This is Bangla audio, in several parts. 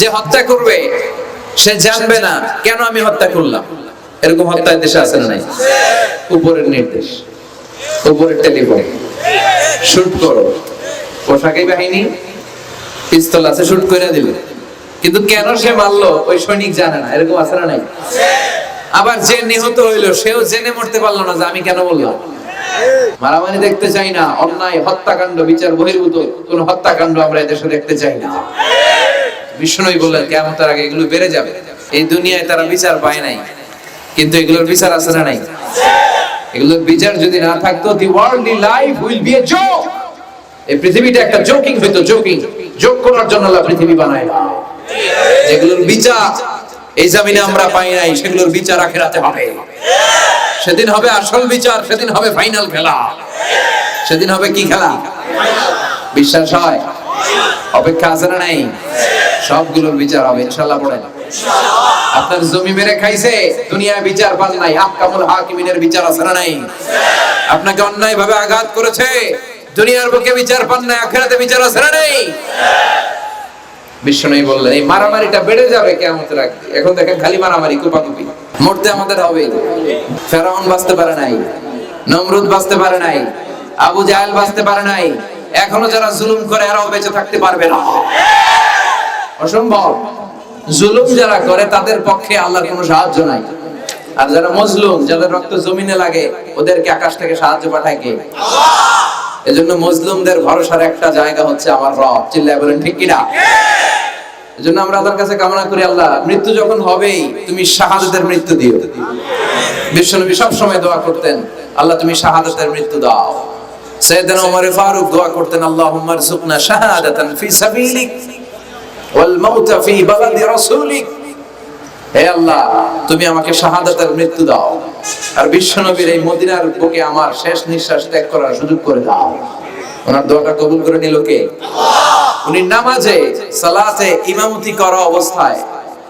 যে হত্যা করবে, সে জানবে না কেন আমি হত্যা করলাম। এরকম হত্যা দেশে আছে না নাই? উপরের নির্দেশ, উপরের টেলিফোন। শুট করো। পোশাকি বাহিনী, পিস্তল আছে, শুট করে দিবে। কিন্তু কেন সে মারলো, ওই সৈনিক জানে না। এরকম আছে না নাই? আবার যে নিহত হইল, সেও জেনে মরতে পারল না যে আমি কেন বললাম। মারামারি দেখতে চাই না, অন্যায়, হত্যাকাণ্ড, বিচার বহির্ভূত, কোন হত্যাকাণ্ড আমরা এদেশে দেখতে চাই না। বিষ্ণুই বললেন কেমতের আগে এগুলো বেড়ে যাবে। এই দুনিয়ায় তারা বিচার পায় নাই। কিন্তু এগুলোর বিচার আছে না নাই? এগুলোর বিচার যদি না থাকতো the worldly life will be a joke এই পৃথিবীটা একটা জোকিং হইতো জোকিং জোক করার জন্য আল্লাহ পৃথিবী বানায় যেগুলোর বিচার এই জামিনে আমরা পাই নাই, সেগুলোর বিচার আখেরাতে হবে। সেদিন হবে আসল বিচার, সেদিন হবে ফাইনাল খেলা। সেদিন হবে কি খেলা? বিশ্বাস হয়? অপেক্ষা আছে না নাই? সবগুলোর বিচার হবে ইনশাল্লাহ পড়েন আপনার জমি মেরে খাইছে, দুনিয়ায় বিচার পান নাই আহকামুল হাকিমিনের বিচার আছে না নাই? আপনাকে অন্যায় ভাবে আঘাত করেছে, দুনিয়ার বুকে বিচার পান নাই, আখেরাতে বিচার আছে না নাই? বললেন, এই মারামারিটা বেড়ে যাবে কেমতের আগে। এখন দেখেন খালি মারামারি, কুপাকুপি। মরতে আমাদের হবে। ফেরাউন বাঁচতে পারে নাই, নমরুদ বাঁচতে পারে নাই, আবু জাহেল বাঁচতে পারে নাই। এখনও যারা জুলুম করে, এরাও বেঁচে থাকতে পারবে না। অসম্ভব। জুলুম যারা করে, তাদের পক্ষে আল্লাহর কোনো সাহায্য নাই। আর যারা মজলুম, যাদের রক্ত জমিনে লাগে, ওদেরকে আকাশ থেকে সাহায্য পাঠায় কে? এজন্য মজলুমদের ভরসার একটা জায়গা হচ্ছে আমার রব। চিল্লায় বলেন, ঠিক কিনা? এজন্য আমরা আল্লাহর কাছে কামনা করি, আল্লাহ, মৃত্যু যখন হবেই, তুমি শাহাদাতের মৃত্যু দিও। বিশ্বনবী সব সময় দোয়া করতেন, আল্লাহ, তুমি শাহাদাতের মৃত্যু দাও। সাইয়েদনা ওমর ফারুক দোয়া করতেন, আল্লাহুম্মা রযুকনা শাহাদাতান ফি সাবিলিক। ওয়াল মাউতা ফি বালাদি রাসূলিক। হে আল্লাহ তুমি আমাকে শাহাদাতের মৃত্যু দাও। আর বিশ্বনবীর এই মদিনার বুকে আমার শেষ নিঃশ্বাস ত্যাগ করার সুযোগ করে দাও। ওনার দোয়াটা কবুল করে নিল কে? উনি নামাজে সালাতে ইমামতি করা অবস্থায়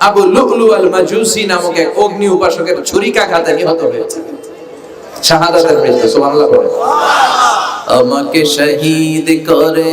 আবু লুকলু আল মাজুসি নামক এক অগ্নি উপাসকের ছুরিকাঘাতে নিহত হয়েছে। শাহাদাতের মৃত্যু সুবহানাল্লাহ। আমাকে শহীদ করে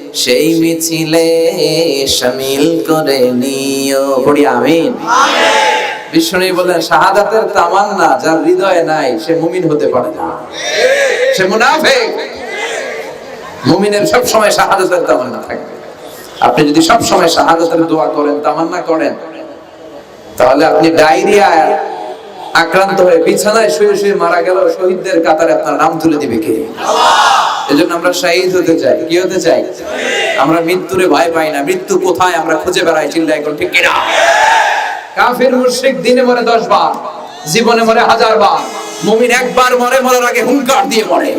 সেই মিছিলে শামিল করে নিও। পড়ি আমিন। বিষ্ণু বলেন শাহাদাতের তামান্না যার হৃদয়ে নাই সে মুমিন হতে পারে না। সে মুনাফিক। মুমিনের সব সময় শাহাদাতের তামান্না থাকবে। আপনি যদি সব সময় শাহাদাতের দোয়া করেন তামান্না করেন তাহলে আপনি ডায়রিয়া আক্রান্ত হয়ে বিছানায় শুয়ে শুয়ে মারা গেল শহীদদের কাতারে আপনার নাম তুলে দিবে কে? এজন্য আমরা শহীদ হতে চাই। কি হতে চাই? আমরা মৃত্যুরে ভয় পাই না। মৃত্যু কোথায় আমরা খুঁজে বেড়াই এখন ঠিক কিনা মুশরিক দিনে মরে দশ বার, জীবনে মরে হাজার বার, মুমিন একবার মরে, মরার আগে হুঙ্কার দিয়ে মরে।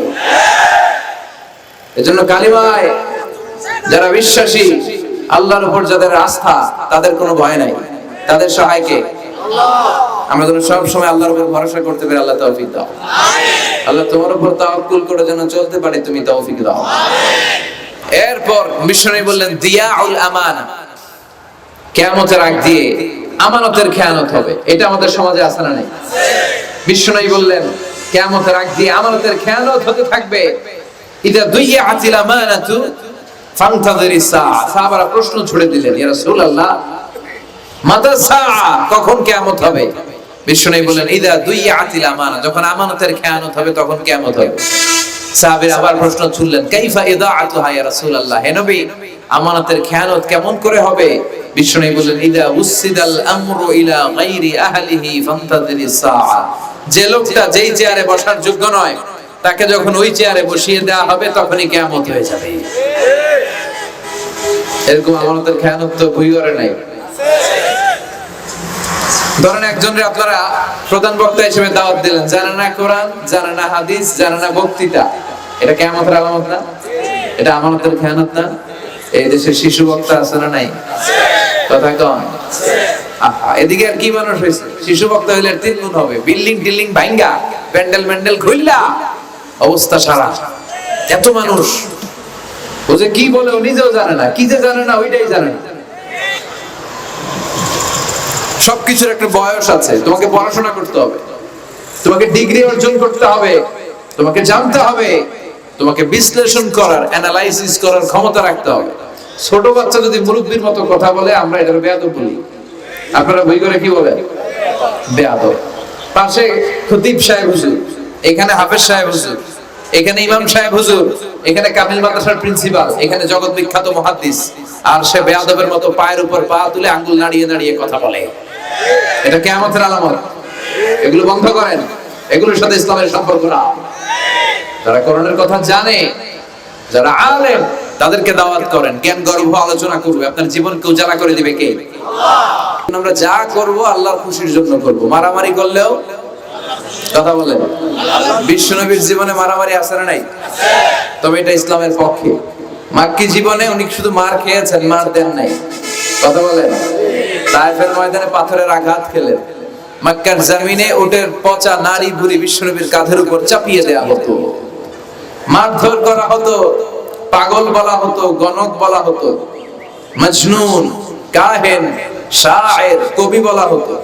এজন্য কালিমায় যারা বিশ্বাসী, আল্লাহর উপর যাদের আস্থা, তাদের কোনো ভয় নাই। তাদের সহায়কে? আমরা যেন সব সময় আল্লাহর উপর ভরসা করতে পারি আল্লাহ তৌফিক দাও। আল্লাহ তোমার উপর তাওয়াক্কুল করে যেন চলতে পারি তুমি তৌফিক দাও। এরপর মিশনারি বললেন দিয়াউল আমানা। কিয়ামতের আগ দিয়ে আমানতের খেয়ানত হবে। এটা আমাদের সমাজে আছে না নাই? বিশ্বনবী বললেন কিয়ামতের আগ দিয়ে আমানতের খেয়ানত হতে থাকবে। ইদা দুইয়া আতিল আমানাতু ফান্তাযিরি সা সাহাবারা প্রশ্ন ছুড়ে দিলেন ইয়া রাসূলুল্লাহ মাতা সাআ কখন কিয়ামত হবে? ইদা দুইয়া আতিল আমানা। যখন আমানতের খেয়ানত হবে, তখন কিয়ামত হবে। আবার প্রশ্ন কাইফা ইদাআতুহা ইয়া রাসূলুল্লাহ? হে নবী, আমানতের খেয়ানত কেমন করে হবে? ইদা উসিদাল আমরু ইলা আহলিহি ফান্তাযিরি সাআ। যে লোকটা যেই চেয়ারে বসার যোগ্য নয়, তাকে যখন ওই চেয়ারে বসিয়ে দেওয়া হবে, তখনই কিয়ামত হয়ে যাবে। এরকম আমানতের খেয়ানত তো ভুই করে নাই। ধরেন একজনের আপনারা প্রধান বক্তা হিসেবে দাওয়াত দিলেন। জানে না কোরআন, জানে না হাদিস, জানে না বক্তৃতা। এটা কেমতের আলামত না? এটা আমানতের খেয়ানত না? এই দেশে শিশু বক্তা আছে না নাই? কথা কম এদিকে আর কি মানুষ হয়েছে? শিশু বক্তা হইলে তিন গুণ হবে। বিল্ডিং টিল্ডিং ভাঙ্গা প্যান্ডেল ম্যান্ডেল খুললা অবস্থা সারা। এত মানুষ। ও যে কি বলে ও নিজেও জানে না, কি যে জানে না, ওইটাই জানে না। সবকিছুর একটা বয়স আছে। তোমাকে পড়াশোনা করতে হবে। তোমাকে ডিগ্রি অর্জন করতে হবে। তোমাকে জানতে হবে। তোমাকে বিশ্লেষণ করার অ্যানালাইসিস করার ক্ষমতা রাখতে হবে। ছোট বাচ্চা যদি মুরব্বীর মতো কথা বলে, আমরা এটার বেয়াদব বলি। আপনারা বই করে কি বলেন? বেয়াদব। পাশে খতিব সাহেব হুজুর, এখানে হাফেজ সাহেব হুজুর, এখানে ইমাম সাহেব হুজুর, এখানে কামিল মাদ্রাসার প্রিন্সিপাল, এখানে জগৎ বিখ্যাত মহাদ্দিস। আর সে বেয়াদবের মতো পায়ের উপর পা তুলে আঙ্গুল নাড়িয়ে নাড়িয়ে কথা বলে। এটা কেয়ামতের আলামত। এগুলো বন্ধ করেন। এগুলোর সাথে ইসলামের সম্পর্ক না যারা করণের কথা জানে, যারা আলেম, তাদেরকে দাওয়াত করেন। জ্ঞান গর্ভ আলোচনা করবে। আপনার জীবনকে উজালা করে দিবে কে? আমরা যা করব, আল্লাহর খুশির জন্য করব। মারামারি করলেও কথা বলেন। বিশ্বনবীর জীবনে মারামারি আছে না নাই? তবে এটা ইসলামের পক্ষে। মাক্কি জীবনে উনি শুধু মার খেয়েছেন, মার দেন নাই। কথা বলেন। তাইফের ময়দানে পাথরের আঘাত খেলেন মক্কার জমিনে ওটের পচা নারী বুড়ি বিশ্বনবীর কাঁধের উপর চাপিয়ে দেয়া হতো। মারধর করা হতো, পাগল বলা হতো, গণক বলা হতো, মজনুন, কাহেন, শায়ের, কবি বলা হতো।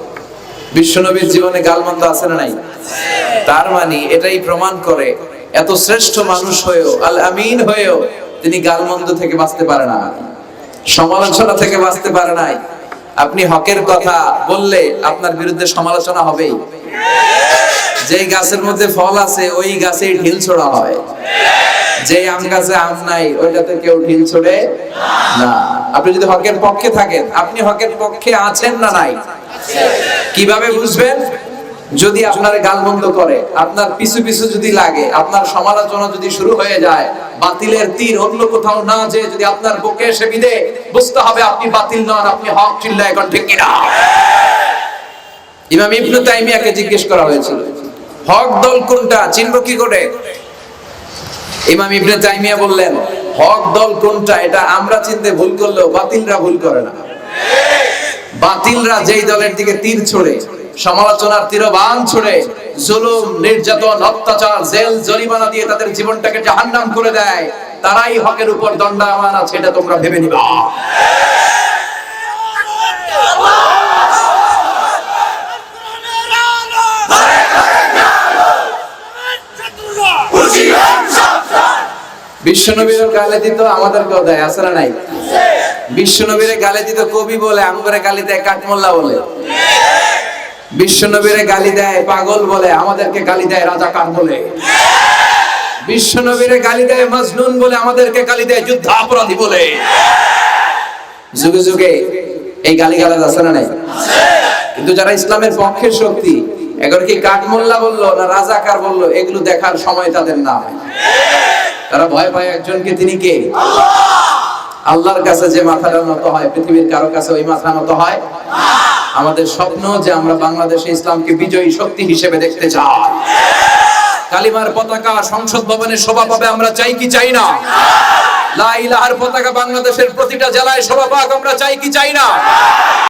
বিশ্বনবীর জীবনে গালমন্দ আছে না নাই? তার মানে এটাই প্রমাণ করে এত শ্রেষ্ঠ মানুষ হয়েও, আল আমিন হয়েও তিনি গালমন্দ থেকে বাঁচতে পারে না। সমালোচনা থেকে বাঁচতে পারে নাই। আপনি হকের কথা বললে আপনার বিরুদ্ধে সমালোচনা হবেই। যেই গাছের মধ্যে ফল আছে, ওই গাছেই ঢিল ছোড়া হয়। যে আম গাছে আম নাই, ওইটাতে কেউ ঢিল ছোড়ে না। আপনি যদি হকের পক্ষে থাকেন, আপনি হকের পক্ষে আছেন না নাই? কীভাবে বুঝবেন? যদি আপনার গালমন্দ করে, আপনার পিছু পিছু যদি লাগে, আপনার সমালোচনা যদি শুরু হয়ে যায় বাতিলের তীর অন্য কোথাও না যে যদি আপনার বুকে এসে বিদে, বুঝতে হবে আপনি বাতিল নন, আপনি হক চিল্লা এখন ঠিক কিনা। ইমাম ইবনু তাইমিয়াকে জিজ্ঞেস করা হয়েছিল, হক দল কোনটা, চিনব কি করে? ইমাম ইবনে তাইমিয়া বললেন, হক দল কোনটা, এটা আমরা চিনতে ভুল করলেও বাতিলরা ভুল করে না। বাতিলরা যেই দলের দিকে তীর ছোড়ে সমালোচনার তীরবান ছুড়ে, জুলুম, নির্যাতন, অত্যাচার, জেল, জরিমানা দিয়ে তাদের জীবনটাকে জাহান্নাম করে দেয়। তারাই হকের উপর দণ্ডায়মান আছে, এটা তোমরা ভেবে নিবা। বিশ্বনবীর গালে দিত আমাদেরকেও দেয়, আছে না নাই? গালে দিত কবি বলে আমগরে গালি দেয় কাঠমোল্লা বলে। বিশ্বনবীরে গালি দেয়, পাগল বলে, আমাদেরকে গালি দেয় রাজা কান বলে। বিশ্বনবীরে গালি দেয় মজনুন বলে, আমাদেরকে গালি দেয় যুদ্ধ অপরাধী বলে। যুগে যুগে এই গালি গালাজ আছে না নাই? কিন্তু যারা ইসলামের পক্ষের শক্তি এখন কি কাঠমোল্লা বলল না রাজাকার বলল? এগুলো দেখার সময় তাদের না তারা ভয় পায় একজনকে, তিনি কে? আল্লাহর কাছে যে মাথাটা নত হয়, পৃথিবীর কারও কাছে ওই মাথা নত হয়? আমাদের স্বপ্ন যে আমরা বাংলাদেশে ইসলামকে বিজয়ী শক্তি হিসেবে দেখতে চাই। কালিমার পতাকা সংসদ ভবনে শোভা পাবে, আমরা চাই কি চাই না? লাইলাহার পতাকা বাংলাদেশের প্রতিটা জেলায় শোভা পাক, আমরা চাই কি চাই না?